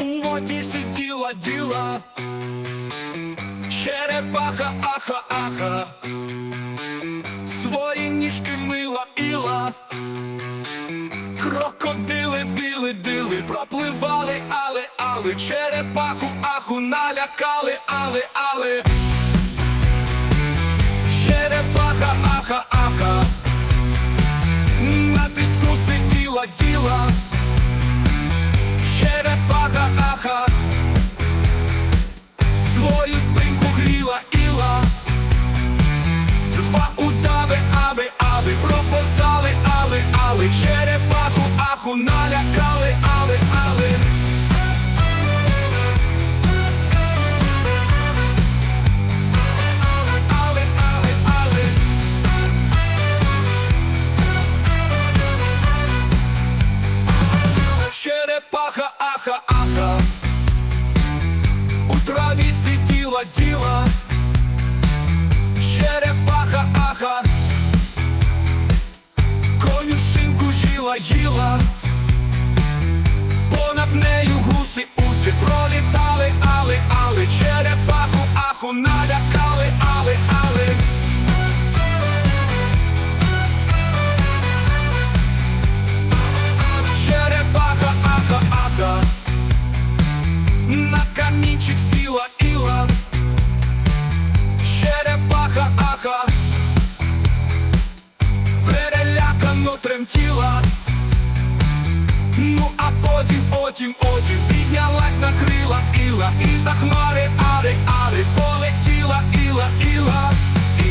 У воді сиділа діла, черепаха, аха, аха, свої ніжки мила іла, крокодили, дили, дили, пропливали, але, але. Черепаху, аху налякали, але, але. Аху, налякали, але. Але, але, але. Черепаха, аха, аха, у траві сиділа діла. Черепаха, аха, конюшинку їла, їла, На камінчик сіла іла. Черепаха, аха. Перелякано тремтіла. Ну а потім, потім, потім Піднялась на крила іла. І за хмари, ари, ари Полетіла іла, іла.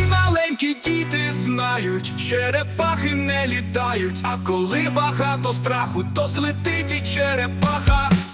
Маленькі діти знають Черепахи не літають. А коли багато страху То злетить і черепаха. Аха